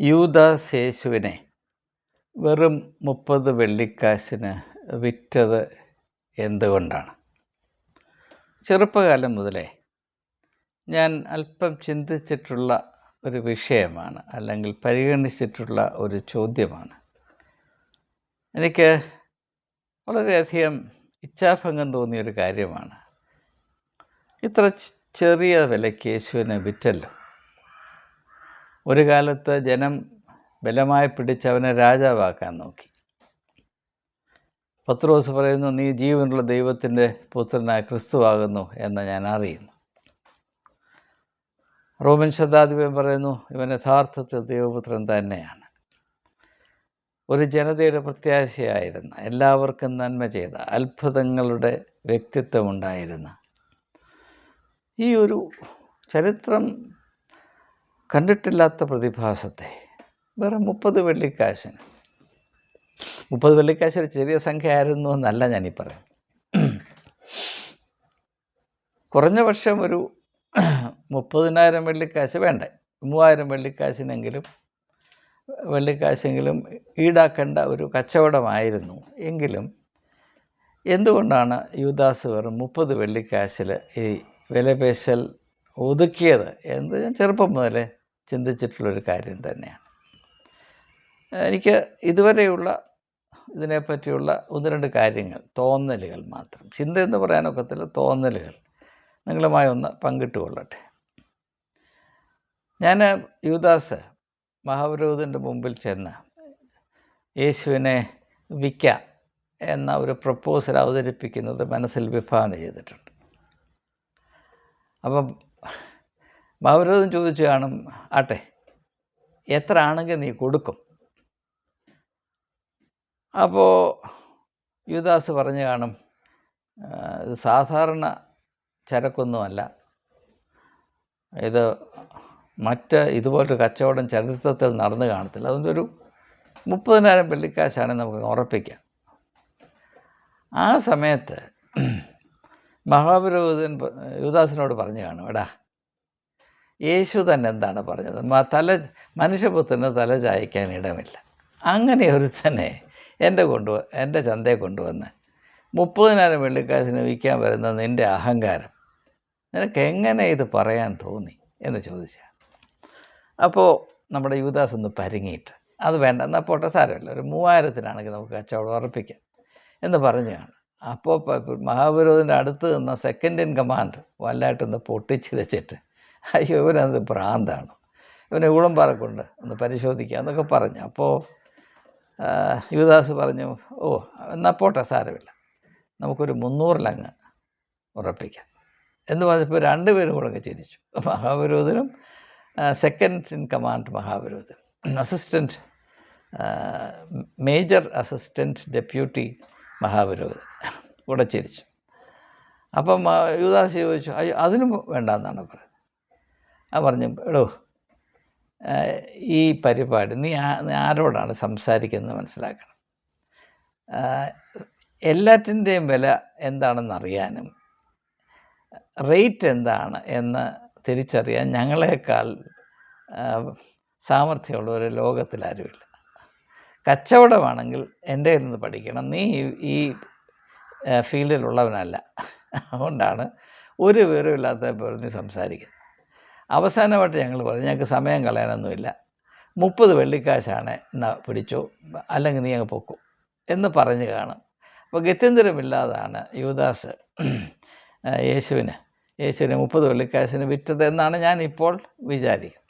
യൂദാസ് യേശുവിനെ വെറും മുപ്പത് വെള്ളിക്കാശിന് വിറ്റത് എന്തുകൊണ്ടാണ്? ചെറുപ്പകാലം മുതലേ ഞാൻ അല്പം ചിന്തിച്ചിട്ടുള്ള ഒരു വിഷയമാണ് അല്ലെങ്കിൽ പരിഗണിച്ചിട്ടുള്ള ഒരു ചോദ്യമാണ്. എനിക്ക് വളരെയധികം ഇച്ഛാഭംഗം തോന്നിയൊരു കാര്യമാണ്. ഇത്ര ചെറിയ വിലയ്ക്ക് യേശുവിനെ വിറ്റല്ലോ? ഒരു കാലത്ത് ജനം ബലമായി പിടിച്ച് അവനെ രാജാവാക്കാൻ നോക്കി. പത്രോസ് പറയുന്നു നീ ജീവനുള്ള ദൈവത്തിന്റെ പുത്രനായ ക്രിസ്തുവാകുന്നു എന്ന് ഞാൻ അറിയുന്നു. റോമൻ ശതാധിപൻ പറയുന്നു ഇവൻ യഥാർത്ഥത്തിൽ ദൈവപുത്രൻ തന്നെയാണ്. ഒരു ജനതയുടെ പ്രത്യാശയായിരുന്ന എല്ലാവർക്കും നന്മ ചെയ്ത അത്ഭുതങ്ങളുടെ വ്യക്തിത്വമുണ്ടായിരുന്ന. ഈ ഒരു ചരിത്രം കണ്ടിട്ടില്ലാത്ത പ്രതിഭാസത്തെ. വെറും മുപ്പത് വെള്ളിക്കാശിന്. മുപ്പത് വെള്ളിക്കാശ് ഒരു ചെറിയ സംഖ്യ ആയിരുന്നു എന്നല്ല ഞാനീ പറയാം കുറഞ്ഞ പക്ഷം ഒരു മുപ്പതിനായിരം വെള്ളിക്കാശ് വേണ്ടേ? മൂവായിരം വെള്ളിക്കാശിനെങ്കിലും വെള്ളിക്കാശെങ്കിലും ഈടാക്കേണ്ട ഒരു കച്ചവടമായിരുന്നു. എങ്കിലും എന്തുകൊണ്ടാണ് യുദാസ് വെറും മുപ്പത് വെള്ളിക്കാശിൽ ഈ വിലപേശൽ ഒതുക്കിയത്? എന്ത് ഞാൻ ചെറുപ്പം മുതലേ ചിന്തിച്ചിട്ടുള്ളൊരു കാര്യം തന്നെയാണ്. എനിക്ക് ഇതുവരെയുള്ള ഇതിനെപ്പറ്റിയുള്ള ഒന്ന് രണ്ട് കാര്യങ്ങൾ തോന്നലുകൾ മാത്രം. ചിന്ത എന്ന് പറയാനൊക്കത്തില്ല തോന്നലുകൾ. നിങ്ങളുമായി ഒന്ന് പങ്കിട്ടുകൊള്ളട്ടെ. ഞാൻ യുദാസ് മഹാപുരോഹിതന്റെ മുമ്പിൽ ചെന്ന് യേശുവിനെ വിൽക്കാം എന്ന ഒരു പ്രപ്പോസൽ അവതരിപ്പിക്കുന്നത് മനസ്സിൽ വിഭാവന ചെയ്തിട്ടുണ്ട്. അപ്പം മഹാപുരോഹിതൻ ചോദിച്ചു കാണും ആട്ടെ എത്ര ആണെങ്കിൽ നീ കൊടുക്കും? അപ്പോൾ യുദാസ് പറഞ്ഞു കാണും ഇത് സാധാരണ ചരക്കൊന്നുമല്ല. ഇത് മറ്റ് ഇതുപോലൊരു കച്ചവടം ചരിത്രത്തിൽ നടന്നു കാണത്തില്ല. അതുകൊണ്ട് ഒരു മുപ്പതിനായിരം വെള്ളിക്കാശാണ് നമുക്ക് ഉറപ്പിക്കാം. ആ സമയത്ത് മഹാപുരോഹിതൻ യുദാസിനോട് പറഞ്ഞു കാണും എടാ യേശു തന്നെ എന്താണ് പറഞ്ഞത്? തല മനുഷ്യപുത്രന് തല ചായ്ക്കാൻ ഇടമില്ല. അങ്ങനെ ഒരു തന്നെ എന്റെ കൊണ്ടു എന്റെ ചന്തയെ കൊണ്ടുവന്ന് മുപ്പതിനായിരം വെള്ളിക്കാശിന് വിൽക്കാൻ വരുന്ന നിന്റെ അഹങ്കാരം നിനക്ക് എങ്ങനെ ഇത് പറയാൻ തോന്നി? എന്ന് ചോദിച്ച. അപ്പോൾ നമ്മുടെ യുവദാസ് ഒന്ന് പരുങ്ങിയിട്ട് അത് വേണ്ട എന്നാൽ പോട്ടെ സാരമില്ല. ഒരു മൂവായിരത്തിനാണെങ്കിൽ നമുക്ക് കച്ചവടം ഉറപ്പിക്കാം. എന്ന് പറഞ്ഞാണ്. അപ്പോൾ മഹാപുരോഹിതന്റെ അടുത്ത് നിന്ന സെക്കൻഡ് ഇൻ കമാൻഡ് വല്ലായിട്ടൊന്ന് പൊട്ടിച്ചിരച്ചിട്ട് അയ്യോ ഇവനത് ഭ്രാന്താണ്. ഇവനെ ഊളംപാറക്കൊണ്ട് ഒന്ന് പരിശോധിക്കുക എന്നൊക്കെ പറഞ്ഞു. അപ്പോൾ യുവദാസ് പറഞ്ഞു ഓ എന്നാൽ പോട്ടെ സാരമില്ല. നമുക്കൊരു മുന്നൂറിലങ്ങ് ഉറപ്പിക്കാം. എന്ന് പറഞ്ഞപ്പോൾ രണ്ടുപേരും കൂടെ അങ്ങ് ചിരിച്ചു. മഹാവിരോധനും സെക്കൻഡ് ഇൻ കമാൻഡ് മഹാവിരോധൻ. അസിസ്റ്റന്റ് മേജർ അസിസ്റ്റന്റ് ഡെപ്യൂട്ടി മഹാവിരോധൻ കൂടെ ചിരിച്ചു. അപ്പം യുവദാസ് ചോദിച്ചു അയ്യോ അതിനും വേണ്ടെന്നാണ് പറയുന്നത് ആ പറഞ്ഞു എടോ ഈ പരിപാടി നീ ആരോടാണ് സംസാരിക്കുന്നത് മനസ്സിലാക്കണം. എല്ലാറ്റിന്റെയും വില എന്താണെന്ന് അറിയാനും റേറ്റ് എന്താണ് എന്ന് തിരിച്ചറിയാൻ ഞങ്ങളെക്കാൾ സാമർഥ്യമുള്ള ഒരു ലോകത്തിലാരുമില്ല കച്ചവടമാണെങ്കിൽ എന്റെ കയ്യിൽ നിന്ന് പഠിക്കണം. നീ ഈ- ഫീൽഡിലുള്ളവനല്ല. അതുകൊണ്ടാണ് ഒരു വിവരമില്ലാത്ത പോലെ നീ സംസാരിക്കുന്നത്. അവസാനമായിട്ട് ഞങ്ങൾ പറഞ്ഞു ഞങ്ങൾക്ക് സമയം കളയാനൊന്നുമില്ല. മുപ്പത് വെള്ളിക്കാശാണ് എന്നാ പിടിച്ചോ. അല്ലെങ്കിൽ നീ അങ്ങ് പൊക്കോ. എന്ന് പറഞ്ഞു കാണും. അപ്പോൾ ഗത്യന്തരമില്ലാതാണ് യുവദാസ് യേശുവിന്. യേശുവിനെ മുപ്പത് വെള്ളിക്കാശിന് വിറ്റത് എന്നാണ് ഞാൻ ഇപ്പോൾ വിചാരിക്കുന്നത്.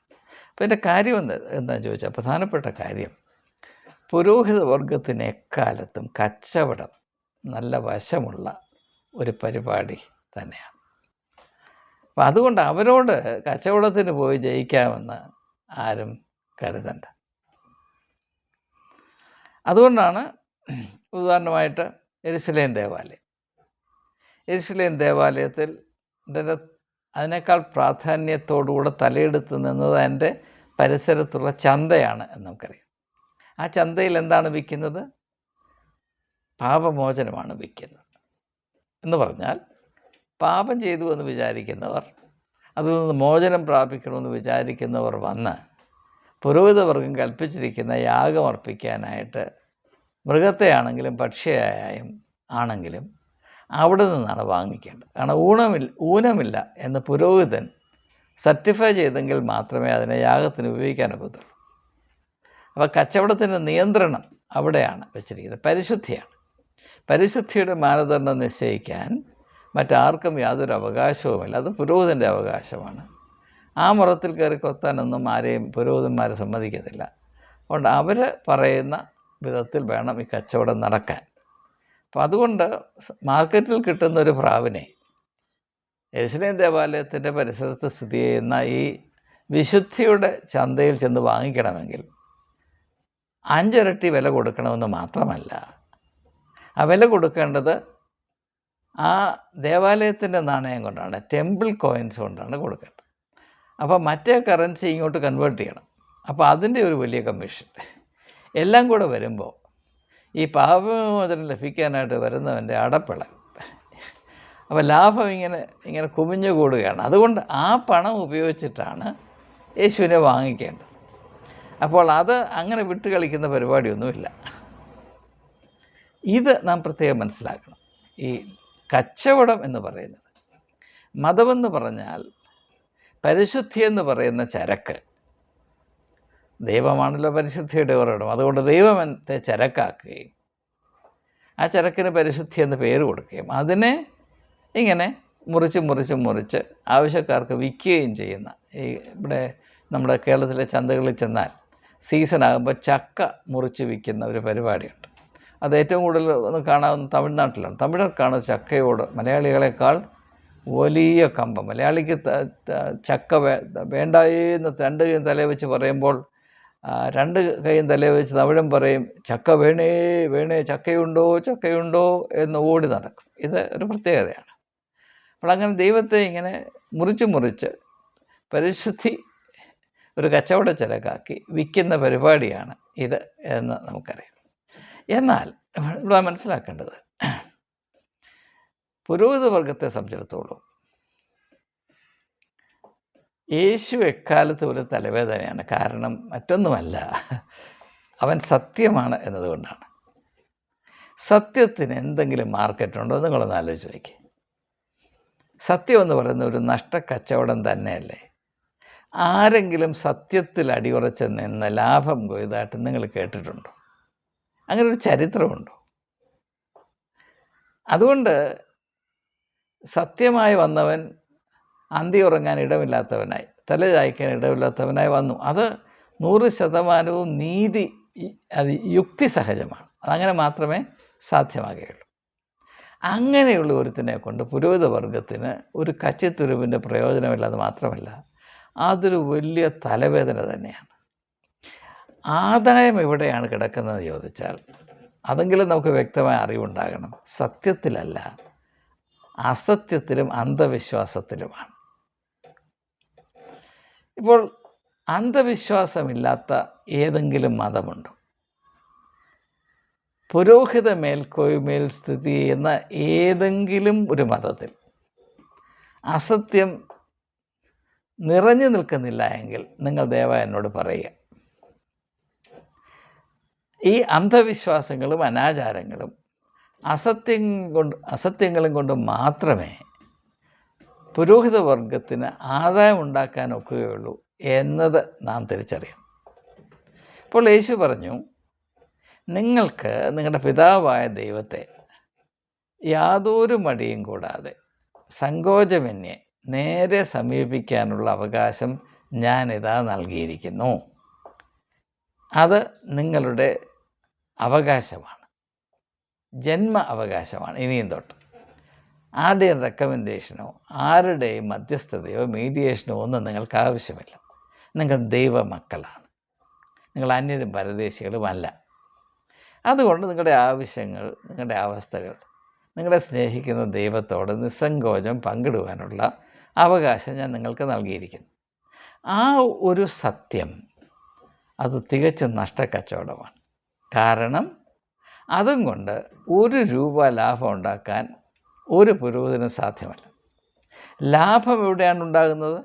അപ്പോൾ എന്റെ കാര്യം എന്താ എന്താണെന്ന് ചോദിച്ചാൽ പ്രധാനപ്പെട്ട കാര്യം പുരോഹിത വർഗത്തിന് എക്കാലത്തും കച്ചവടം നല്ല വശമുള്ള ഒരു പരിപാടി തന്നെയാണ്. അപ്പം അതുകൊണ്ട് അവരോട് കച്ചവടത്തിന് പോയി ജയിക്കാമെന്ന് ആരും കരുതണ്ട. അതുകൊണ്ടാണ് ഉദാഹരണമായിട്ട് എരിശിലേൻ ദേവാലയം. എരിശിലേൻ ദേവാലയത്തിൽ ഇതിന്റെ അതിനേക്കാൾ പ്രാധാന്യത്തോടുകൂടെ തലയെടുത്ത് നിന്നത് എന്റെ പരിസരത്തുള്ള ചന്തയാണ് എന്ന് നമുക്കറിയാം. ആ ചന്തയിൽ എന്താണ് വിൽക്കുന്നത്? പാപമോചനമാണ് വിൽക്കുന്നത്. എന്ന് പറഞ്ഞാൽ പാപം ചെയ്തു എന്ന് വിചാരിക്കുന്നവർ അതിൽ നിന്ന് മോചനം പ്രാപിക്കണമെന്ന് വിചാരിക്കുന്നവർ വന്ന് പുരോഹിതവർഗം കൽപ്പിച്ചിരിക്കുന്ന യാഗം അർപ്പിക്കാനായിട്ട് മൃഗത്തെയാണെങ്കിലും പക്ഷിയായും ആണെങ്കിലും അവിടെ നിന്നാണ് വാങ്ങിക്കേണ്ടത്. കാരണം ഊണമില്ല ഊനമില്ല എന്ന് പുരോഹിതൻ സർട്ടിഫൈ ചെയ്തെങ്കിൽ മാത്രമേ അതിനെ യാഗത്തിന് ഉപയോഗിക്കാൻ ഒക്കത്തുള്ളൂ. അപ്പോൾ കച്ചവടത്തിന്റെ നിയന്ത്രണം അവിടെയാണ് വെച്ചിരിക്കുന്നത്. പരിശുദ്ധിയാണ്. പരിശുദ്ധിയുടെ മാനദണ്ഡം നിശ്ചയിക്കാൻ മറ്റാർക്കും യാതൊരു അവകാശവുമില്ല. അത് പുരോഹിതന്റെ അവകാശമാണ്. ആ മുറത്തിൽ കയറി കൊത്താനൊന്നും ആരെയും പുരോഹിതന്മാരെ സമ്മതിക്കത്തില്ല. അതുകൊണ്ട് അവർ പറയുന്ന വിധത്തിൽ വേണം ഈ കച്ചവടം നടക്കാൻ. അപ്പം അതുകൊണ്ട് മാർക്കറ്റിൽ കിട്ടുന്ന ഒരു പ്രാവിനെ യേശുലേം ദേവാലയത്തിന്റെ പരിസരത്ത് സ്ഥിതി ചെയ്യുന്ന ഈ വിശുദ്ധിയുടെ ചന്തയിൽ ചെന്ന് വാങ്ങിക്കണമെങ്കിൽ അഞ്ചിരട്ടി വില കൊടുക്കണമെന്ന് മാത്രമല്ല. ആ വില കൊടുക്കേണ്ടത് ആ ദേവാലയത്തിന്റെ നാണയം കൊണ്ടാണ് ടെമ്പിൾ കോയിൻസ് കൊണ്ടാണ് കൊടുക്കേണ്ടത്. അപ്പോൾ മറ്റേ കറൻസി ഇങ്ങോട്ട് കൺവേർട്ട് ചെയ്യണം. അപ്പോൾ അതിന്റെ ഒരു വലിയ കമ്മീഷൻ. എല്ലാം കൂടെ വരുമ്പോൾ ഈ പാപമോചനം ലഭിക്കാനായിട്ട് വരുന്നവന്റെ അടപ്പിള. അപ്പോൾ ലാഭം ഇങ്ങനെ ഇങ്ങനെ കുമിഞ്ഞു കൂടുകയാണ്. അതുകൊണ്ട് ആ പണം ഉപയോഗിച്ചിട്ടാണ് യേശുവിനെ വാങ്ങിക്കേണ്ടത്. അപ്പോൾ അത് അങ്ങനെ വിട്ട് കളിക്കുന്ന പരിപാടിയൊന്നുമില്ല. ഇത് നാം പ്രത്യേകം മനസ്സിലാക്കണം. ഈ കച്ചവടം എന്ന് പറയുന്നത്. മതമെന്ന് പറഞ്ഞാൽ പരിശുദ്ധി എന്ന് പറയുന്ന ചരക്ക്. ദൈവമാണല്ലോ പരിശുദ്ധിയുടെ ഉറവിടം. അതുകൊണ്ട് ദൈവത്തെ ചരക്കാക്കുകയും ആ ചരക്കിന് പരിശുദ്ധി എന്ന് പേര് കൊടുക്കുകയും അതിനെ ഇങ്ങനെ മുറിച്ച് മുറിച്ച് മുറിച്ച് ആവശ്യക്കാർക്ക് വിൽക്കുകയും ചെയ്യുന്ന ഈ ഇവിടെ നമ്മുടെ കേരളത്തിലെ ചന്തകളിൽ ചെന്നാൽ സീസൺ ആകുമ്പോൾ ചക്ക മുറിച്ച് വിൽക്കുന്ന ഒരു പരിപാടിയുണ്ട്. അത് ഏറ്റവും കൂടുതൽ കാണാവുന്ന തമിഴ്നാട്ടിലാണ്. തമിഴർക്കാണ് ചക്കയോട് മലയാളികളെക്കാൾ വലിയ കമ്പം. മലയാളിക്ക് ചക്ക വേ വേണ്ടായെന്ന് രണ്ട് കൈയും തലേ വെച്ച് പറയുമ്പോൾ രണ്ട് കൈയും തലേ വെച്ച് തമിഴൻ പറയും ചക്ക വേണേ വേണേ ചക്കയുണ്ടോ ചക്കയുണ്ടോ എന്ന് ഓടി നടക്കും. ഇത് ഒരു പ്രത്യേകതയാണ്. അപ്പോൾ അങ്ങനെ ദൈവത്തെ ഇങ്ങനെ മുറിച്ച് മുറിച്ച് പരിശുദ്ധി ഒരു കച്ചവട ചിലക്കാക്കി വിൽക്കുന്ന പരിപാടിയാണ് ഇത് എന്ന് നമുക്കറിയാം. എന്നാൽ ഇവിടെ മനസ്സിലാക്കേണ്ടത് പുരോഹിത വർഗത്തെ സംബന്ധിച്ചിടത്തോളം യേശു എക്കാലത്ത് ഒരു തലവേദനയാണ്. കാരണം മറ്റൊന്നുമല്ല അവൻ സത്യമാണ് എന്നതുകൊണ്ടാണ്. സത്യത്തിന് എന്തെങ്കിലും മാർക്കറ്റുണ്ടോ നിങ്ങളൊന്ന് ആലോചിച്ച് നോക്കി. സത്യം എന്ന് പറയുന്ന ഒരു നഷ്ടക്കച്ചവടം തന്നെയല്ലേ? ആരെങ്കിലും സത്യത്തിൽ അടിയുറച്ച് നിന്ന് ലാഭം കൊയ്തായിട്ട് നിങ്ങൾ കേട്ടിട്ടുണ്ടോ? അങ്ങനെ ഒരു ചരിത്രമുണ്ടോ. അതുകൊണ്ട് സത്യമായി വന്നവൻ അന്തി ഉറങ്ങാൻ ഇടമില്ലാത്തവനായി തല ചായ്ക്കാൻ ഇടമില്ലാത്തവനായി വന്നു. അത് നൂറ് ശതമാനവും നീതി അത് യുക്തി സഹജമാണ്. അതങ്ങനെ മാത്രമേ സാധ്യമാകുകയുള്ളൂ. അങ്ങനെയുള്ള ഒരുത്തിനെ കൊണ്ട് പുരോഹിത വർഗത്തിന് ഒരു കച്ചിത്തുരുവിന്റെ പ്രയോജനമില്ലാതെ മാത്രമല്ല അതൊരു വലിയ തലവേദന തന്നെയാണ്. ആദായം എവിടെയാണ് കിടക്കുന്നത് ചോദിച്ചാൽ അതെങ്കിലും നമുക്ക് വ്യക്തമായ അറിവുണ്ടാകണം. സത്യത്തിലല്ല അസത്യത്തിലും അന്ധവിശ്വാസത്തിലുമാണ്. ഇപ്പോൾ അന്ധവിശ്വാസമില്ലാത്ത ഏതെങ്കിലും മതമുണ്ടോ? പുരോഹിത മേൽക്കോയ്മയിൽ സ്ഥിതി ചെയ്യുന്ന ഏതെങ്കിലും ഒരു മതത്തിൽ അസത്യം നിറഞ്ഞു നിൽക്കുന്നില്ല എങ്കിൽ നിങ്ങൾ ദയവായി എന്നോട് പറയുക. ഈ അന്ധവിശ്വാസങ്ങളും അനാചാരങ്ങളും അസത്യം കൊണ്ട് അസത്യങ്ങളും കൊണ്ട് മാത്രമേ പുരോഹിത വർഗത്തിന് ആദായം ഉണ്ടാക്കാൻ ഒക്കുകയുള്ളൂ എന്നത് നാം തിരിച്ചറിയണം. ഇപ്പോൾ യേശു പറഞ്ഞു നിങ്ങൾക്ക് നിങ്ങളുടെ പിതാവായ ദൈവത്തെ യാതൊരു മടിയും കൂടാതെ സങ്കോചമന്യെ നേരെ സമീപിക്കാനുള്ള അവകാശം ഞാനിതാ നൽകിയിരിക്കുന്നു. അത് നിങ്ങളുടെ അവകാശമാണ്. ജന്മ അവകാശമാണ്. ഇനിയും തൊട്ട്. ആരുടെയും റെക്കമെൻഡേഷനോ ആരുടെയും മധ്യസ്ഥതയോ മീഡിയേഷനോ ഒന്നും നിങ്ങൾക്ക് ആവശ്യമില്ല. നിങ്ങൾ ദൈവമക്കളാണ്. നിങ്ങൾ അന്യരും പരദേശികളുമല്ല അതുകൊണ്ട് നിങ്ങളുടെ ആവശ്യങ്ങൾ നിങ്ങളുടെ അവസ്ഥകൾ നിങ്ങളെ സ്നേഹിക്കുന്ന ദൈവത്തോട് നിസ്സങ്കോചം പങ്കിടുവാനുള്ള അവകാശം ഞാൻ നിങ്ങൾക്ക് നൽകിയിരിക്കുന്നു. ആ ഒരു സത്യം അത് തികച്ചും നഷ്ടക്കച്ചവടമാണ്. കാരണം അതും കൊണ്ട് ഒരു രൂപ ലാഭം ഉണ്ടാക്കാൻ ഒരു പുരോഹിതനും സാധ്യമല്ല. ലാഭം എവിടെയാണ് ഉണ്ടാകുന്നത്?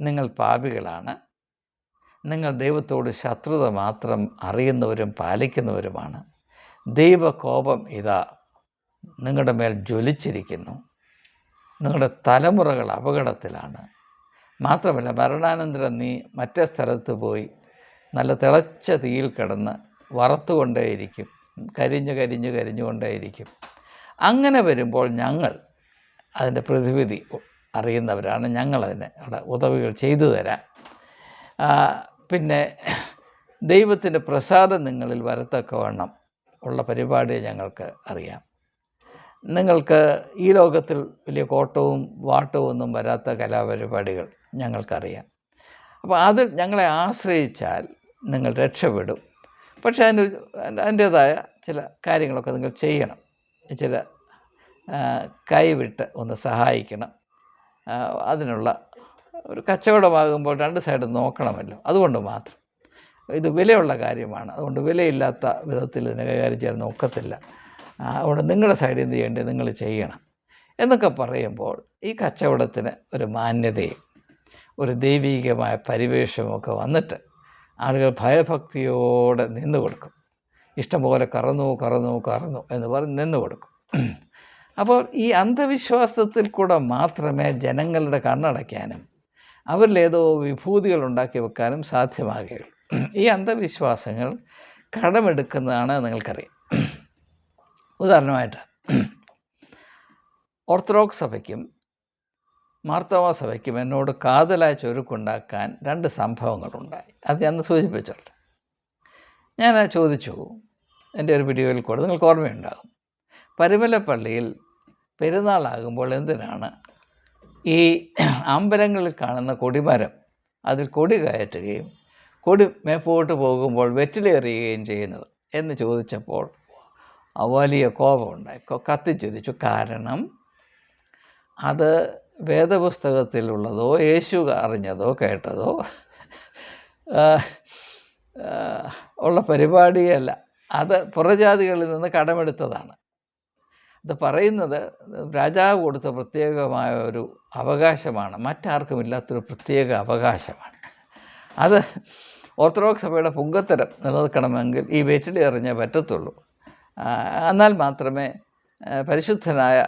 നിങ്ങൾ പാപികളാണ്. നിങ്ങൾ ദൈവത്തോട് ശത്രുത മാത്രം അറിയുന്നവരും പാലിക്കുന്നവരുമാണ്. ദൈവകോപം ഇതാ നിങ്ങളുടെ മേൽ ജ്വലിച്ചിരിക്കുന്നു. നിങ്ങളുടെ തലമുറകൾ അപകടത്തിലാണ്. മാത്രമല്ല മരണാനന്തരം നീ മറ്റേ സ്ഥലത്ത് പോയി നല്ല തിളച്ച തീയിൽ കിടന്ന് വറുത്തുകൊണ്ടേയിരിക്കും. കരിഞ്ഞ് കരിഞ്ഞ് കരിഞ്ഞുകൊണ്ടേയിരിക്കും അങ്ങനെ വരുമ്പോൾ ഞങ്ങൾ അതിന്റെ പ്രതിവിധി അറിയുന്നവരാണ്. ഞങ്ങളതിന് അവിടെ ഉദവികൾ ചെയ്തു തരാം പിന്നെ ദൈവത്തിന്റെ പ്രസാദം നിങ്ങളിൽ വരത്തക്കവണ്ണം ഉള്ള പരിപാടി ഞങ്ങൾക്ക് അറിയാം. നിങ്ങൾക്ക് ഈ ലോകത്തിൽ വലിയ കോട്ടവും വാട്ടവും ഒന്നും വരാത്ത കലാപരിപാടികൾ ഞങ്ങൾക്കറിയാം. അപ്പോൾ അത് ഞങ്ങളെ ആശ്രയിച്ചാൽ നിങ്ങൾ രക്ഷപ്പെടും. പക്ഷേ അതിന് അതിന്റേതായ ചില കാര്യങ്ങളൊക്കെ നിങ്ങൾ ചെയ്യണം. ചില കൈവിട്ട് ഒന്ന് സഹായിക്കണം. അതിനുള്ള ഒരു കച്ചവടമാകുമ്പോൾ രണ്ട് സൈഡ് നോക്കണമല്ലോ. അതുകൊണ്ട് മാത്രം. ഇത് വിലയുള്ള കാര്യമാണ്. അതുകൊണ്ട് വിലയില്ലാത്ത വിധത്തിൽ ഇതിനെ കൈകാര്യം ചെയ്യാൻ നോക്കത്തില്ല. അതുകൊണ്ട് നിങ്ങളുടെ സൈഡിൽ എന്ത് ചെയ്യേണ്ടത് നിങ്ങൾ ചെയ്യണം. എന്നൊക്കെ പറയുമ്പോൾ ഈ കച്ചവടത്തിന് ഒരു മാന്യതയും ഒരു ദൈവീകമായ പരിവേഷമൊക്കെ വന്നിട്ട് ആളുകൾ ഭയഭക്തിയോടെ നിന്ന് കൊടുക്കും. ഇഷ്ടംപോലെ കറന്നു കറന്നു കറന്നു എന്ന് പറഞ്ഞ് നിന്ന് കൊടുക്കും. അപ്പോൾ ഈ അന്ധവിശ്വാസത്തിൽ കൂടെ മാത്രമേ ജനങ്ങളുടെ കണ്ണടയ്ക്കാനും അവരിലേതോ വിഭൂതികൾ ഉണ്ടാക്കി വെക്കാനും സാധ്യമാകുകയുള്ളൂ. ഈ അന്ധവിശ്വാസങ്ങൾ കടമെടുക്കുന്നതാണ് നിങ്ങൾക്കറിയാം. ഉദാഹരണമായിട്ട് ഓർത്തഡോക്സ് സഭയ്ക്കും മാർത്തോമ സഭയ്ക്കും എന്നോട് കാതലായ ചുരുക്കുണ്ടാക്കാൻ രണ്ട് സംഭവങ്ങളുണ്ടായി. അത് ഞാൻ സൂചിപ്പിച്ചോട്ടെ. ഞാൻ ചോദിച്ചു. എന്റെ ഒരു വീഡിയോയിൽ കൂടെ നിങ്ങൾക്ക് ഓർമ്മയുണ്ടാകും. പരുമലപ്പള്ളിയിൽ പെരുന്നാളാകുമ്പോൾ എന്തിനാണ് ഈ അമ്പലങ്ങളിൽ കാണുന്ന കൊടിമരം അതിൽ കൊടി കയറ്റുകയും കൊടി മേപ്പോട്ട് പോകുമ്പോൾ വെറ്റിലേറിയുകയും ചെയ്യുന്നത് എന്ന് ചോദിച്ചപ്പോൾ വലിയ കോപമുണ്ടായി. കത്തിച്ചൊരിച്ചു. കാരണം അത് വേദപുസ്തകത്തിലുള്ളതോ യേശു അറിഞ്ഞതോ കേട്ടതോ ഉള്ള പരിപാടിയല്ല. അത് പുറജാതികളിൽ നിന്ന് കടമെടുത്തതാണ്. അത് പറയുന്നത് രാജാവ് കൊടുത്ത പ്രത്യേകമായ ഒരു അവകാശമാണ്. മറ്റാർക്കും ഇല്ലാത്തൊരു പ്രത്യേക അവകാശമാണ്. അത് ഓർത്തഡോക്സ് സഭയുടെ പുങ്കത്തരം നിലനിൽക്കണമെങ്കിൽ ഈ വെറ്റിൽ എറിഞ്ഞേ പറ്റത്തുള്ളൂ. എന്നാൽ മാത്രമേ പരിശുദ്ധനായ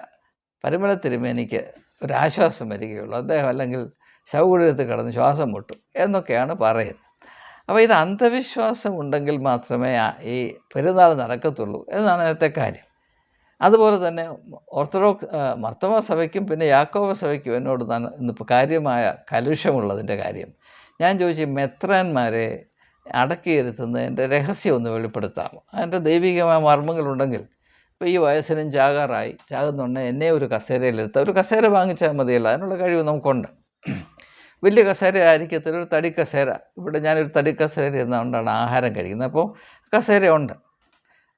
പരിമള തിരുമേനിക്ക് ഒരു ആശ്വാസം വരികയുള്ളൂ അദ്ദേഹം അല്ലെങ്കിൽ ശവകുടീരത്തിൽ കിടന്ന് ശ്വാസം മുട്ടും എന്നൊക്കെയാണ് പറയുന്നത്. അപ്പോൾ ഇത് അന്ധവിശ്വാസം ഉണ്ടെങ്കിൽ മാത്രമേ ഈ പെരുന്നാൾ നടക്കത്തുള്ളൂ എന്നാണ് അതിനത്തെ കാര്യം. അതുപോലെ തന്നെ ഓർത്തഡോക്സ് മർത്തമ സഭയ്ക്കും പിന്നെ യാക്കോബ സഭയ്ക്കും എന്നോട് ഇന്നിപ്പോൾ കാര്യമായ കലുഷമുള്ളതിന്റെ കാര്യം. ഞാൻ ചോദിച്ചു മെത്രാന്മാരെ അടക്കിയിരുത്തുന്നതിന്റെ രഹസ്യം ഒന്ന് വെളിപ്പെടുത്താമോ? അതിന്റെ ദൈവികമായ മർമ്മങ്ങളുണ്ടെങ്കിൽ ഇപ്പോൾ ഈ വയസ്സിനും ചാകാറായി. ചാകുന്നുണ്ടെങ്കിൽ എന്നെ ഒരു കസേരയിലെടുത്ത് ഒരു കസേര വാങ്ങിച്ചാൽ മതിയല്ലോ. അതിനുള്ള കഴിവ് നമുക്കുണ്ട്. വലിയ കസേര ആയിരിക്കത്തില്ല. ഒരു തടി കസേര. ഇവിടെ ഞാനൊരു തടി കസേര ഇരുന്നുകൊണ്ടാണ് ആഹാരം കഴിക്കുന്നത്. അപ്പോൾ കസേര ഉണ്ട്.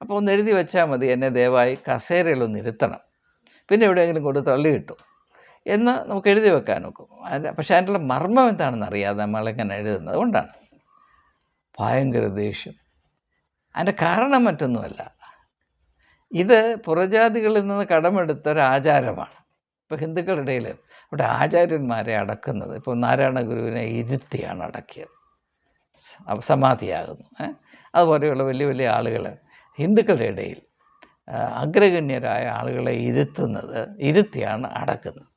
അപ്പോൾ ഒന്ന് എഴുതി വെച്ചാൽ മതി എന്നെ ദയവായി കസേരയിലൊന്ന് ഇരുത്തണം. പിന്നെ എവിടെയെങ്കിലും കൊണ്ട് തള്ളി കിട്ടും. എന്ന് നമുക്ക് എഴുതി വെക്കാൻ നോക്കും. പക്ഷേ അതിന്റെ മർമ്മം എന്താണെന്ന് അറിയാതെ നമ്മളിങ്ങനെ എഴുതുന്നത്. അതുകൊണ്ടാണ്. ഭയങ്കര ദേഷ്യം. അതിന്റെ കാരണം മറ്റൊന്നുമല്ല. ഇത് പുറജാതികളിൽ നിന്ന് കടമെടുത്ത ഒരു ആചാരമാണ്. ഇപ്പോൾ ഹിന്ദുക്കളുടെ ഇടയിൽ ഇവിടെ ആചാര്യന്മാരെ അടക്കുന്നത് ഇപ്പോൾ നാരായണ ഗുരുവിനെ ഇരുത്തിയാണ് അടക്കിയത്. സമാധിയാകുന്നു അതുപോലെയുള്ള വലിയ വലിയ ആളുകൾ ഹിന്ദുക്കളുടെ ഇടയിൽ അഗ്രഗണ്യരായ ആളുകളെ ഇരുത്തുന്നത് ഇരുത്തിയാണ് അടക്കുന്നത്.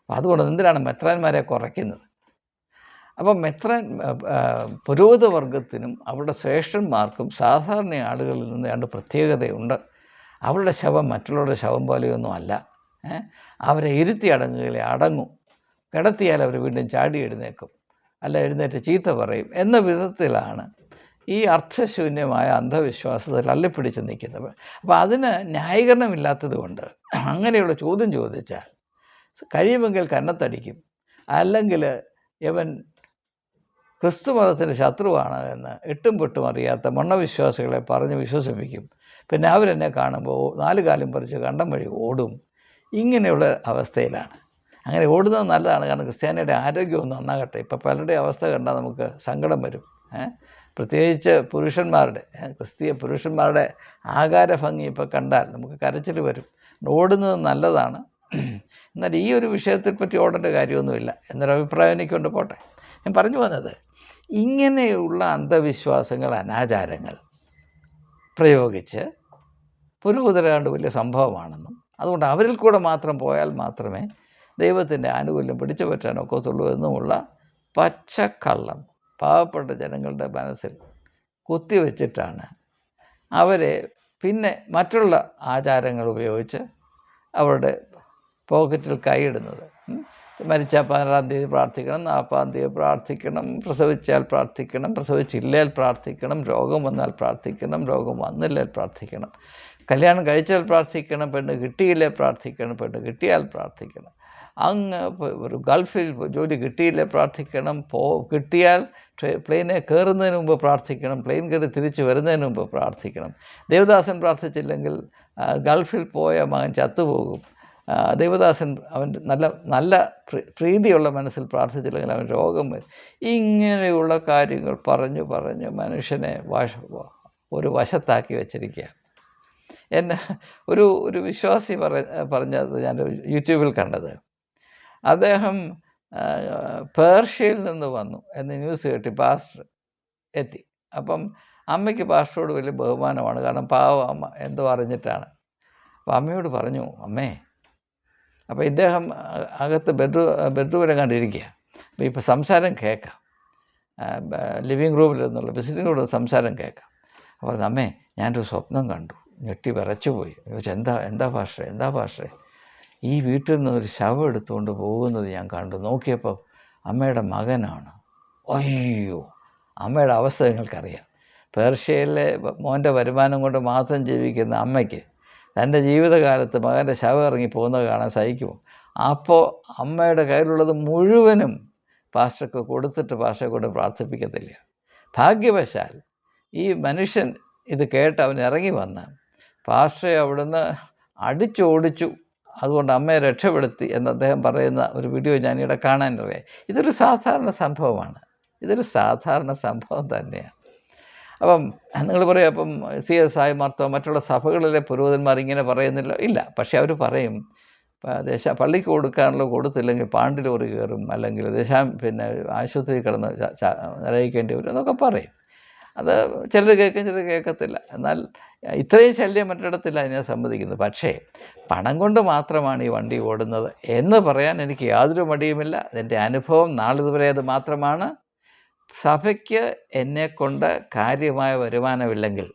അപ്പോൾ അതുകൊണ്ട് എന്തിനാണ് മെത്രാന്മാരെ കുറയ്ക്കുന്നത്? അപ്പോൾ മെത്രാൻ പുരോഹിതവർഗത്തിനും അവരുടെ ശ്രേഷ്ഠന്മാർക്കും സാധാരണ ആളുകളിൽ നിന്ന് രണ്ട് പ്രത്യേകതയുണ്ട്. അവരുടെ ശവം മറ്റുള്ളവരുടെ ശവം പോലെയൊന്നും അല്ല. അവരെ ഇരുത്തി അടങ്ങുകയില്ല. അടങ്ങും. കിടത്തിയാൽ അവർ വീണ്ടും ചാടി എഴുന്നേക്കും. അല്ല എഴുന്നേറ്റ് ചീത്ത പറയും. എന്ന വിധത്തിലാണ് ഈ അർത്ഥശൂന്യമായ അന്ധവിശ്വാസത്തിൽ അള്ളിപ്പിടിച്ച് നിൽക്കുന്നത്. അപ്പോൾ അതിന് ന്യായീകരണമില്ലാത്തത് കൊണ്ട് അങ്ങനെയുള്ള ചോദ്യം ചോദിച്ചാൽ കഴിയുമെങ്കിൽ കന്നത്തടിക്കും. അല്ലെങ്കിൽ ഇവൻ ക്രിസ്തു മതത്തിന്റെ ശത്രുവാണ് എന്ന് എട്ടും പൊട്ടും അറിയാത്ത മണ്ണവിശ്വാസികളെ പറഞ്ഞ് വിശ്വസിപ്പിക്കും. പിന്നെ അവരെന്നെ കാണുമ്പോൾ നാല് കാലം പറിച്ച് കണ്ടം വഴി ഓടും. ഇങ്ങനെയുള്ള അവസ്ഥയിലാണ്. അങ്ങനെ ഓടുന്നത് നല്ലതാണ്. കാരണം ക്രിസ്ത്യാനിയുടെ ആരോഗ്യം ഒന്ന് നന്നാകട്ടെ. ഇപ്പോൾ പലരുടെ അവസ്ഥ കണ്ടാൽ നമുക്ക് സങ്കടം വരും. പ്രത്യേകിച്ച് പുരുഷന്മാരുടെ ക്രിസ്തീയ പുരുഷന്മാരുടെ ആകാരഭംഗി ഇപ്പോൾ കണ്ടാൽ നമുക്ക് കരച്ചിൽ വരും. ഓടുന്നത് നല്ലതാണ്. എന്നാൽ ഈ ഒരു വിഷയത്തെ പറ്റി ഓടേണ്ട കാര്യമൊന്നുമില്ല എന്നൊരു അഭിപ്രായം എനിക്കൊണ്ട്. പോട്ടെ. ഞാൻ പറഞ്ഞു വന്നത് ഇങ്ങനെയുള്ള അന്ധവിശ്വാസങ്ങൾ അനാചാരങ്ങൾ പ്രയോഗിച്ച് പുരോഹിതരാണ്ട് വലിയ സംഭവമാണെന്നും അതുകൊണ്ട് അവരിൽ കൂടെ മാത്രം പോയാൽ മാത്രമേ ദൈവത്തിന്റെ ആനുകൂല്യം പിടിച്ചു പറ്റാൻ ഒക്കത്തുള്ളൂ എന്നുമുള്ള പച്ചക്കള്ളം പാവപ്പെട്ട ജനങ്ങളുടെ മനസ്സിൽ കുത്തിവെച്ചിട്ടാണ് അവരെ പിന്നെ മറ്റുള്ള ആചാരങ്ങൾ ഉപയോഗിച്ച് അവരുടെ പോക്കറ്റിൽ കൈയിടുന്നത്. മരിച്ചാൽ പതിനാറാം തീയതി പ്രാർത്ഥിക്കണം നാൽപ്പതാം തീയതി പ്രാർത്ഥിക്കണം പ്രസവിച്ചാൽ പ്രാർത്ഥിക്കണം പ്രസവിച്ചില്ലാൽ പ്രാർത്ഥിക്കണം രോഗം വന്നാൽ പ്രാർത്ഥിക്കണം രോഗം വന്നില്ലാൽ പ്രാർത്ഥിക്കണം. കല്യാണം കഴിച്ചാൽ പ്രാർത്ഥിക്കണം പെണ്ണ് കിട്ടിയില്ലേ പ്രാർത്ഥിക്കണം പെണ്ണ് കിട്ടിയാൽ പ്രാർത്ഥിക്കണം. അങ്ങ് ഒരു ഗൾഫിൽ ജോലി കിട്ടിയില്ലേ പ്രാർത്ഥിക്കണം പോ കിട്ടിയാൽ പ്ലെയിനെ കയറുന്നതിന് മുമ്പ് പ്രാർത്ഥിക്കണം പ്ലെയിൻ കയറി തിരിച്ചു വരുന്നതിന് മുമ്പ് പ്രാർത്ഥിക്കണം. ദേവദാസൻ പ്രാർത്ഥിച്ചില്ലെങ്കിൽ ഗൾഫിൽ പോയ മകൻ ചത്തുപോകും. ദേവദാസൻ അവൻ നല്ല നല്ല പ്രീ- പ്രീതിയുള്ള മനസ്സിൽ പ്രാർത്ഥിച്ചില്ലെങ്കിൽ അവൻ രോഗം വരും. ഇങ്ങനെയുള്ള കാര്യങ്ങൾ പറഞ്ഞു പറഞ്ഞ് മനുഷ്യനെ വാഷ ഒരു വശത്താക്കി വെച്ചിരിക്കുക എന്നെ ഒരു ഒരു വിശ്വാസി പറ പറഞ്ഞത് ഞാൻ യൂട്യൂബിൽ കണ്ടത്. അദ്ദേഹം പേർഷ്യയിൽ നിന്ന് വന്നു എന്ന് ന്യൂസ് കേട്ടി പാസ്റ്റർ എത്തി. അപ്പം അമ്മയ്ക്ക് പാസ്റ്ററോട് വലിയ ബഹുമാനമാണ്. കാരണം പാവ അമ്മ എന്തോ അറിഞ്ഞിട്ടാണ്. അപ്പം അമ്മയോട് പറഞ്ഞു അമ്മേ അപ്പോൾ ഇദ്ദേഹം അകത്ത് ബെഡ്റൂം ബെഡ്റൂമിലെ കണ്ടിരിക്കുക അപ്പോൾ ഇപ്പോൾ സംസാരം കേൾക്കാം. ലിവിങ് റൂമിൽ നിന്നുള്ള വിസിറ്റിംഗ് റൂമിൽ സംസാരം കേൾക്കാം. അപ്പോൾ അമ്മേ ഞാനൊരു സ്വപ്നം കണ്ടു. ഞെട്ടി വിറച്ചുപോയി ചോദിച്ചു എന്താ എന്താ ഭാഷേ എന്താ ഭാഷേ ഈ വീട്ടിൽ നിന്ന് ഒരു ശവം എടുത്തുകൊണ്ട് പോകുന്നത് ഞാൻ കണ്ടു. നോക്കിയപ്പോൾ അമ്മയുടെ മകനാണ്. അയ്യോ അമ്മയുടെ അവസ്ഥ നിങ്ങൾക്കറിയാം. പേർഷ്യയിലെ മോന്റെ വരുമാനം കൊണ്ട് മാത്രം ജീവിക്കുന്ന അമ്മയ്ക്ക് തന്റെ ജീവിതകാലത്ത് മകന്റെ ശവം ഇറങ്ങി പോകുന്നത് കാണാൻ സഹിക്കുമോ? അപ്പോൾ അമ്മയുടെ കയ്യിലുള്ളത് മുഴുവനും പാസ്റ്റർക്ക് കൊടുത്തിട്ട് പാസ്റ്ററെ കൊണ്ട് പ്രാർത്ഥിപ്പിക്കത്തില്ല. ഭാഗ്യവശാൽ ഈ മനുഷ്യൻ ഇത് കേട്ട് അവൻ ഇറങ്ങി വന്ന് പാസ്റ്ററെ അവിടുന്ന് അടിച്ചോടിച്ചു. അതുകൊണ്ട് അമ്മയെ രക്ഷപ്പെടുത്തി എന്ന് അദ്ദേഹം പറയുന്ന ഒരു വീഡിയോ ഞാനിവിടെ കാണാനിടയായി ഇതൊരു സാധാരണ സംഭവമാണ്. ഇതൊരു സാധാരണ സംഭവം തന്നെയാണ്. അപ്പം നിങ്ങൾ പറയും അപ്പം സി എസ് ആയി മാർത്തോ മറ്റുള്ള സഭകളിലെ പുരോഹിതന്മാർ ഇങ്ങനെ പറയുന്നില്ല. ഇല്ല പക്ഷേ അവർ പറയും ദേശ പള്ളിക്ക് കൊടുക്കാനുള്ള കൊടുത്തില്ലെങ്കിൽ പാണ്ടിലോറി കയറും അല്ലെങ്കിൽ ദേശാം പിന്നെ ആശുപത്രി കിടന്ന് നിറയിക്കേണ്ടി വരും എന്നൊക്കെ പറയും. അത് ചിലർ കേൾക്കും ചിലർ കേൾക്കത്തില്ല. എന്നാൽ ഇത്രയും ശല്യം മറ്റിടത്തില്ല ഞാൻ സമ്മതിക്കുന്നത് പക്ഷേ പണം കൊണ്ട് മാത്രമാണ് ഈ വണ്ടി ഓടുന്നത് എന്ന് പറയാൻ എനിക്ക് യാതൊരു മടിയുമില്ല. എന്റെ അനുഭവം നാളിതുവരെ അത് മാത്രമാണ്. സഭയ്ക്ക് എന്നെക്കൊണ്ട് കാര്യമായ വരുമാനമില്ലെങ്കിൽ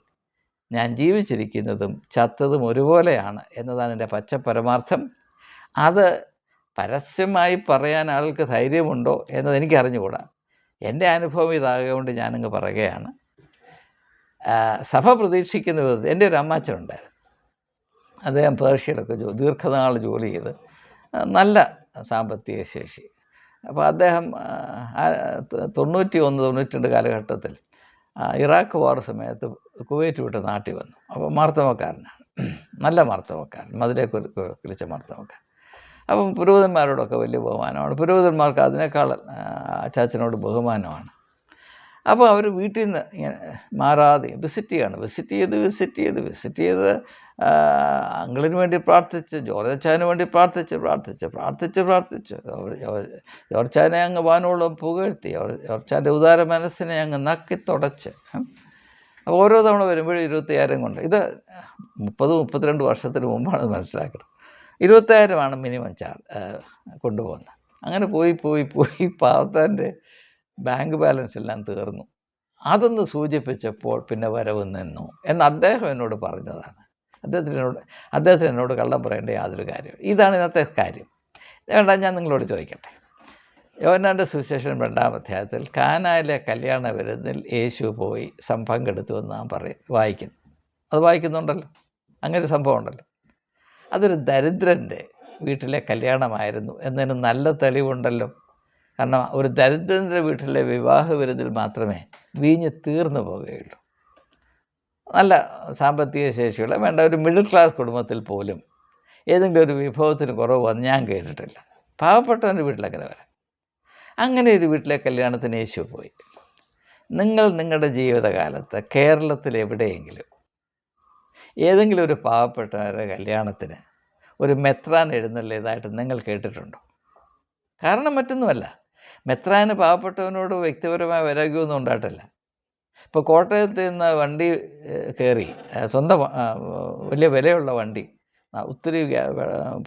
ഞാൻ ജീവിച്ചിരിക്കുന്നതും ചത്തതും ഒരുപോലെയാണ് എന്നതാണ് എന്റെ പച്ച പരമാർത്ഥം അത് പരസ്യമായി പറയാൻ ആൾക്ക് ധൈര്യമുണ്ടോ എന്നത് എനിക്ക് അറിഞ്ഞുകൂടാ എന്റെ അനുഭവം ഇതാകൊണ്ട് ഞാനങ്ങ് പറയുകയാണ്. സഭ പ്രതീക്ഷിക്കുന്ന വിധത്തിൽ എന്റെ ഒരു അമ്മാച്ചനുണ്ടായിരുന്നു. അദ്ദേഹം പേർഷ്യയിലൊക്കെ ജോ ദീർഘനാൾ ജോലി ചെയ്ത് നല്ല സാമ്പത്തിക ശേഷി. അപ്പോൾ അദ്ദേഹം തൊണ്ണൂറ്റി ഒന്ന് തൊണ്ണൂറ്റി കാലഘട്ടത്തിൽ ഇറാഖ് വാർ സമയത്ത് കുവൈറ്റ് വിട്ട് നാട്ടിൽ വന്നു. അപ്പോൾ മാർത്തവക്കാരനാണ്. നല്ല മാർത്തവക്കാരൻ. മതിലേക്ക് കുറിച്ച മാർത്തവക്കാരൻ. അപ്പം പുരോഹിതന്മാരോടൊക്കെ വലിയ ബഹുമാനമാണ്. പുരോഹിതന്മാർക്ക് അതിനേക്കാൾ അച്ചാച്ചനോട് ബഹുമാനമാണ്. അപ്പോൾ അവർ വീട്ടിൽ നിന്ന് ഇങ്ങനെ മാറാതെ വിസിറ്റ് ചെയ്യാണ്. വിസിറ്റ് ചെയ്ത് വിസിറ്റ് ചെയ്ത് വിസിറ്റ് ചെയ്ത് അങ്കിളിന് വേണ്ടി പ്രാർത്ഥിച്ച് ജോർജച്ചാന് വേണ്ടി പ്രാർത്ഥിച്ച് പ്രാർത്ഥിച്ച് പ്രാർത്ഥിച്ച് പ്രാർത്ഥിച്ച്. ജോർ- ജോർ- ജോർജാനെ അങ്ങ് വാനോളം പുകഴ്ത്തി ജോർ- ജോർജാന്റെ ഉദാര മനസ്സിനെ അങ്ങ് നക്കി തുടച്ച്. അപ്പോൾ ഓരോ തവണ വരുമ്പോഴും ഇരുപത്തിയായിരം കൊണ്ട് ഇത് മുപ്പത് മുപ്പത്തിരണ്ട് വർഷത്തിന് മുമ്പാണ് മനസ്സിലാക്കുന്നത് ഇരുപത്തായിരമാണ് മിനിമം ചാർജ് കൊണ്ടുപോകുന്നത്. അങ്ങനെ പോയി പോയി പോയി പാവത്താന്റെ ബാങ്ക് ബാലൻസ് എല്ലാം തീർന്നു. അതൊന്ന് സൂചിപ്പിച്ചപ്പോൾ പിന്നെ വരവ് നിന്നു എന്ന് അദ്ദേഹം എന്നോട് പറഞ്ഞതാണ്. അദ്ദേഹത്തിനോട് അദ്ദേഹത്തിന് എന്നോട് കള്ളം പറയേണ്ട യാതൊരു കാര്യവും ഇതാണ് ഇന്നത്തെ കാര്യം. വേണ്ട ഞാൻ നിങ്ങളോട് ചോദിക്കട്ടെ. യോനാന്റെ സുവിശേഷം രണ്ടാം അധ്യായത്തിൽ കാനായിലെ കല്യാണ വിരുന്നിൽ യേശു പോയി പങ്കെടുത്തു എന്ന് നാം പറയും വായിക്കുന്നു. അത് വായിക്കുന്നുണ്ടല്ലോ. അങ്ങനെ ഒരു സംഭവം ഉണ്ടല്ലോ. അതൊരു ദരിദ്രന്റെ വീട്ടിലെ കല്യാണമായിരുന്നു എന്നതിന് നല്ല തെളിവുണ്ടല്ലോ. കാരണം ഒരു ദരിദ്രന്റെ വീട്ടിലെ വിവാഹ വിരുന്നിൽ മാത്രമേ വീഞ്ഞ് തീർന്നു പോവുകയുള്ളൂ. നല്ല സാമ്പത്തിക ശേഷിയുള്ള വേണ്ട ഒരു മിഡിൽ ക്ലാസ് കുടുംബത്തിൽ പോലും ഏതെങ്കിലും ഒരു വിഭവത്തിന് കുറവ് വന്ന് ഞാൻ കേട്ടിട്ടില്ല. പാവപ്പെട്ടവന്റെ വീട്ടിലങ്ങനെ വരാം. അങ്ങനെ ഒരു വീട്ടിലെ കല്യാണത്തിന് യേശു പോയി. നിങ്ങൾ നിങ്ങളുടെ ജീവിതകാലത്ത് കേരളത്തിൽ എവിടെയെങ്കിലും ഏതെങ്കിലും ഒരു പാവപ്പെട്ടവരുടെ കല്യാണത്തിന് ഒരു മെത്രാൻ എഴുന്നള്ളിയതായിട്ട് നിങ്ങൾ കേട്ടിട്ടുണ്ടോ? കാരണം മറ്റൊന്നുമല്ല. മെത്രാന് പാവപ്പെട്ടവനോട് വ്യക്തിപരമായ വൈരാഗ്യമൊന്നും ഉണ്ടായിട്ടില്ല. ഇപ്പോൾ കോട്ടയത്ത് നിന്ന് വണ്ടി കയറി സ്വന്തം വലിയ വിലയുള്ള വണ്ടി ഒത്തിരി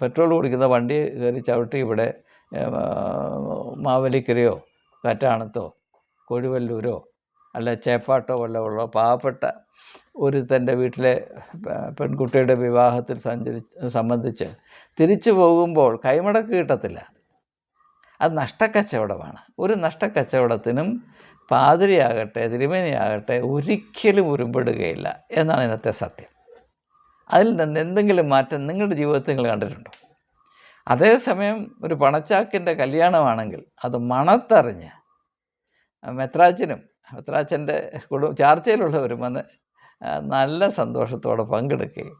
പെട്രോൾ കുടിക്കുന്ന വണ്ടി കയറി ചവിട്ടി ഇവിടെ മാവലിക്കരയോ കാറ്റാണത്തോ കൊഴുവല്ലൂരോ അല്ല ചേപ്പാട്ടോ വല്ലവുള്ളോ പാവപ്പെട്ട ഒരു തന്റെ വീട്ടിലെ പെൺകുട്ടിയുടെ വിവാഹത്തിൽ സഞ്ചരി സംബന്ധിച്ച് തിരിച്ചു പോകുമ്പോൾ കൈമടക്ക് കിട്ടത്തില്ല. അത് നഷ്ടക്കച്ചവടമാണ്. ഒരു നഷ്ടക്കച്ചവടത്തിനും പാതിരിയാകട്ടെ തിരുമേനിയാകട്ടെ ഒരിക്കലും ഉരുമ്പെടുകയില്ല എന്നാണ് ഇന്നത്തെ സത്യം. അതിൽ നിന്ന് എന്തെങ്കിലും മാറ്റം നിങ്ങളുടെ ജീവിതത്തിൽ നിങ്ങൾ കണ്ടിട്ടുണ്ടോ? അതേസമയം ഒരു പണച്ചാക്കിന്റെ കല്യാണമാണെങ്കിൽ അത് മണത്തറിഞ്ഞ് മെത്രാച്ചനും മെത്രാച്ചന്റെ കുടുംബ ചാർച്ചയിലുള്ളവരും വന്ന് നല്ല സന്തോഷത്തോടെ പങ്കെടുക്കുകയും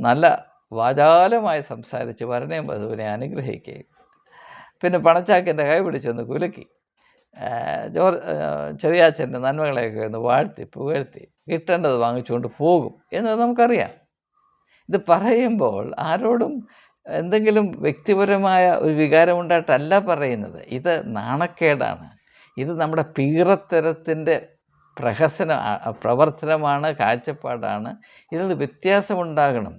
നല്ല വാചാലമായി സംസാരിച്ച് വരനെയും വധുവിനെ അനുഗ്രഹിക്കുകയും പിന്നെ പണച്ചാക്കിന്റെ കൈ പിടിച്ചൊന്ന് കുലുക്കി. ജോർ ചെറിയ ചെറിയാച്ചന്റെ നന്മകളെയൊക്കെ ഒന്ന് വാഴ്ത്തി പുകഴ്ത്തി കിട്ടേണ്ടത് വാങ്ങിച്ചുകൊണ്ട് പോകും എന്ന് നമുക്കറിയാം. ഇത് പറയുമ്പോൾ ആരോടും എന്തെങ്കിലും വ്യക്തിപരമായ ഒരു വികാരമുണ്ടായിട്ടല്ല പറയുന്നത്. ഇത് നാണക്കേടാണ്. ഇത് നമ്മുടെ പീറത്തരത്തിന്റെ പ്രഹസന പ്രവർത്തനമാണ് കാഴ്ചപ്പാടാണ്. ഇതിൽ വ്യത്യാസമുണ്ടാകണം.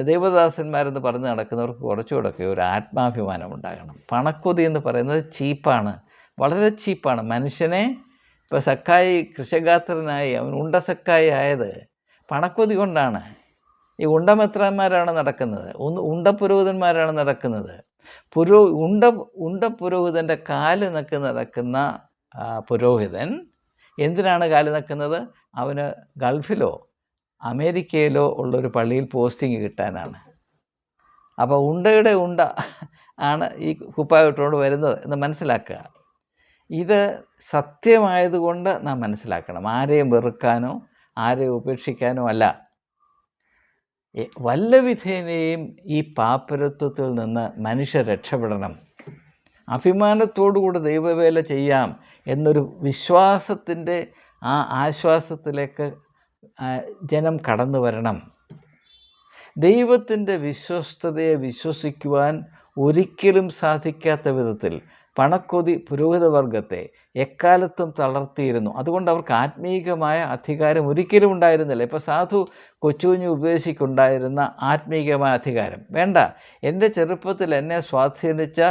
ദേവദാസന്മാരെന്ന് പറഞ്ഞ് നടക്കുന്നവർക്ക് കുറച്ചുകൂടെയൊക്കെ ഒരു ആത്മാഭിമാനം ഉണ്ടാകണം. പണക്കൊതി എന്ന് പറയുന്നത് ചീപ്പാണ്. വളരെ ചീപ്പാണ്. മനുഷ്യനെ ഇപ്പോൾ സക്കായി കൃഷഗാത്രനായി അവൻ ഉണ്ട സക്കായി ആയത് പണക്കൊതി കൊണ്ടാണ്. ഈ ഉണ്ടമെത്രന്മാരാണ് നടക്കുന്നത്. ഒന്ന് ഉണ്ടപുരോഹിതന്മാരാണ് നടക്കുന്നത്. പുരോ ഉണ്ട ഉണ്ട പുരോഹിതന്റെ കാൽ നക്ക് നടക്കുന്ന പുരോഹിതൻ എന്തിനാണ് കാൽ നക്കുന്നത്? അവന് ഗൾഫിലോ അമേരിക്കയിലോ ഉള്ളൊരു പള്ളിയിൽ പോസ്റ്റിംഗ് കിട്ടാനാണ്. അപ്പോൾ ഉണ്ടയുടെ ഉണ്ട ആണ് ഈ കുപ്പായിട്ടോട് വരുന്നത് എന്ന് മനസ്സിലാക്കുക. ഇത് സത്യമായതുകൊണ്ട് നാം മനസ്സിലാക്കണം. ആരെയും വെറുക്കാനോ ആരെയും ഉപേക്ഷിക്കാനോ അല്ല. വല്ല വിധേനയും ഈ പാപ്പരത്വത്തിൽ നിന്ന് മനുഷ്യർ രക്ഷപ്പെടണം. അഭിമാനത്തോടുകൂടി ദൈവവേല ചെയ്യാം എന്നൊരു വിശ്വാസത്തിന്റെ ആ ആശ്വാസത്തിലേക്ക് ജനം കടന്നു വരണം. ദൈവത്തിന്റെ വിശ്വസ്തതയെ വിശ്വസിക്കുവാൻ ഒരിക്കലും സാധിക്കാത്ത വിധത്തിൽ പണക്കൊതി പുരോഹിതവർഗത്തെ എക്കാലത്തും തളർത്തിയിരുന്നു. അതുകൊണ്ട് അവർക്ക് ആത്മീകമായ അധികാരം ഒരിക്കലും ഉണ്ടായിരുന്നില്ല. ഇപ്പോൾ സാധു കൊച്ചുകുഞ്ഞു ഉപദേശിക്കുണ്ടായിരുന്ന ആത്മീകമായ അധികാരം. വേണ്ട. എന്റെ ചെറുപ്പത്തിൽ എന്നെ സ്വാധീനിച്ച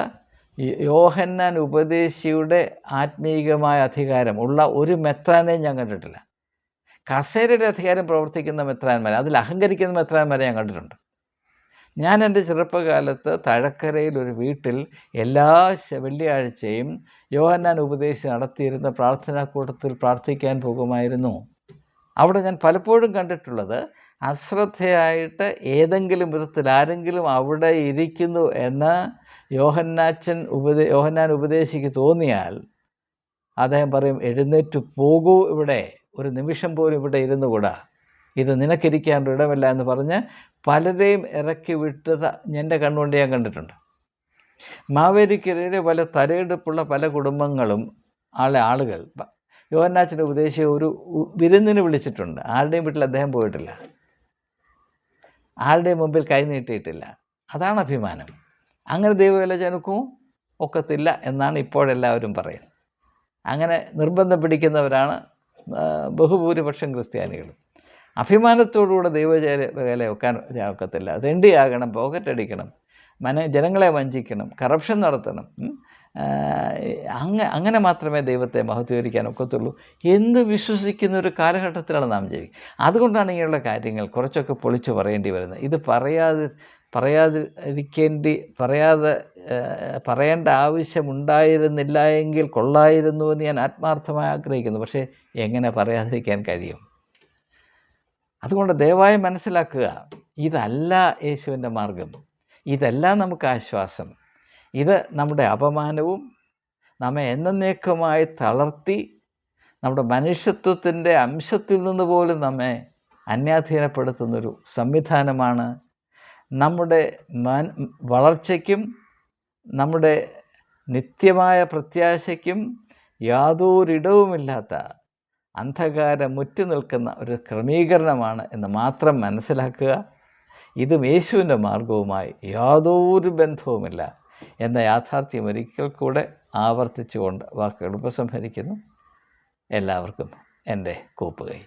യോഹന്നാൻ ഉപദേശിയുടെ ആത്മീകമായ അധികാരം ഉള്ള ഒരു മെത്രാനെയും ഞാൻ കണ്ടിട്ടില്ല. കസേരയുടെ അധികാരം പ്രവർത്തിക്കുന്ന മെത്രാന്മാരെ അതിൽ അഹങ്കരിക്കുന്ന മെത്രാന്മാരെ ഞാൻ കണ്ടിട്ടുണ്ട്. ഞാൻ എന്റെ ചെറുപ്പകാലത്ത് തഴക്കരയിൽ ഒരു വീട്ടിൽ എല്ലാ വെള്ളിയാഴ്ചയും യോഹന്നാൻ ഉപദേശിച്ച് നടത്തിയിരുന്ന പ്രാർത്ഥനാ കൂട്ടത്തിൽ പ്രാർത്ഥിക്കാൻ പോകുമായിരുന്നു. അവിടെ ഞാൻ പലപ്പോഴും കണ്ടിട്ടുള്ളത് അശ്രദ്ധയായിട്ട് ഏതെങ്കിലും വിധത്തിൽ ആരെങ്കിലും അവിടെ ഇരിക്കുന്നു എന്ന് യോഹന്നാച്ചൻ ഉപദേ യോഹന്നാൻ ഉപദേശിക്ക് തോന്നിയാൽ അദ്ദേഹം പറയും എഴുന്നേറ്റ് പോകൂ ഇവിടെ. ഒരു നിമിഷം പോലും ഇവിടെ ഇരുന്നുകൂടാ ഇത് നിനക്കിരിക്കാൻ ഇടമില്ല എന്ന് പറഞ്ഞ് പലരെയും ഇറക്കി വിട്ടത് എന്റെ കണ്ണുകൊണ്ട് ഞാൻ കണ്ടിട്ടുണ്ട്. മാവേലിക്കരയിലെ പല തലയെടുപ്പുള്ള പല കുടുംബങ്ങളും ആളെ ആളുകൾ. യോഹന്നാച്ചന്റെ ഉപദേശിയെ ഒരു വിരുന്നിന് വിളിച്ചിട്ടുണ്ട്. ആരുടെയും വീട്ടിൽ അദ്ദേഹം പോയിട്ടില്ല. ആരുടെയും മുമ്പിൽ കൈനീട്ടിയിട്ടില്ല അതാണ് അഭിമാനം. അങ്ങനെ ദൈവവില ജനക്കും ഒക്കത്തില്ല എന്നാണ് ഇപ്പോഴെല്ലാവരും പറയുന്നത്. അങ്ങനെ നിർബന്ധം പിടിക്കുന്നവരാണ് ബഹുഭൂരിപക്ഷം ക്രിസ്ത്യാനികളും. അഭിമാനത്തോടുകൂടെ ദൈവജല വേല വെക്കാൻ ഒക്കത്തില്ല തെണ്ടിയാകണം പോക്കറ്റ് അടിക്കണം. മന ജനങ്ങളെ വഞ്ചിക്കണം. കറപ്ഷൻ നടത്തണം. അങ്ങ അങ്ങനെ മാത്രമേ ദൈവത്തെ മഹത്വീകരിക്കാൻ ഒക്കത്തുള്ളൂ. എന്ന് വിശ്വസിക്കുന്ന ഒരു കാലഘട്ടത്തിലാണ് നാം ജീവിക്കുക അതുകൊണ്ടാണ് ഇങ്ങനെയുള്ള കാര്യങ്ങൾ കുറച്ചൊക്കെ പൊളിച്ചു പറയേണ്ടി വരുന്നത്. ഇത് പറയാതെ പറയാതിരിക്കേണ്ടി പറയാതെ പറയേണ്ട ആവശ്യമുണ്ടായിരുന്നില്ല എങ്കിൽ കൊള്ളായിരുന്നു എന്ന് ഞാൻ ആത്മാർത്ഥമായി ആഗ്രഹിക്കുന്നു. പക്ഷേ എങ്ങനെ പറയാതിരിക്കാൻ കഴിയും? അതുകൊണ്ട് ദയവായി മനസ്സിലാക്കുക ഇതല്ല യേശുവിന്റെ മാർഗം. ഇതല്ല നമുക്ക് ആശ്വാസം. ഇത് നമ്മുടെ അപമാനവും നമ്മെ എന്നേക്കുമായി തളർത്തി നമ്മുടെ മനുഷ്യത്വത്തിന്റെ അംശത്തിൽ നിന്ന് പോലും നമ്മെ അന്യാധീനപ്പെടുത്തുന്നൊരു സംവിധാനമാണ് നമ്മുടെ മൻ വളർച്ചയ്ക്കും നമ്മുടെ നിത്യമായ പ്രത്യാശയ്ക്കും യാതൊരിടവുമില്ലാത്ത അന്ധകാരം മുറ്റി നിൽക്കുന്ന ഒരു ക്രമീകരണമാണ് എന്ന് മാത്രം മനസ്സിലാക്കുക. ഇതും യേശുവിന്റെ മാർഗവുമായി യാതൊരു ബന്ധവുമില്ല എന്ന യാഥാർത്ഥ്യം ഒരിക്കൽ കൂടെ ആവർത്തിച്ചുകൊണ്ട് വാക്കുകൾ ഉപസംഹരിക്കുന്നു. എല്ലാവർക്കും എന്റെ കൂപ്പുകൈ.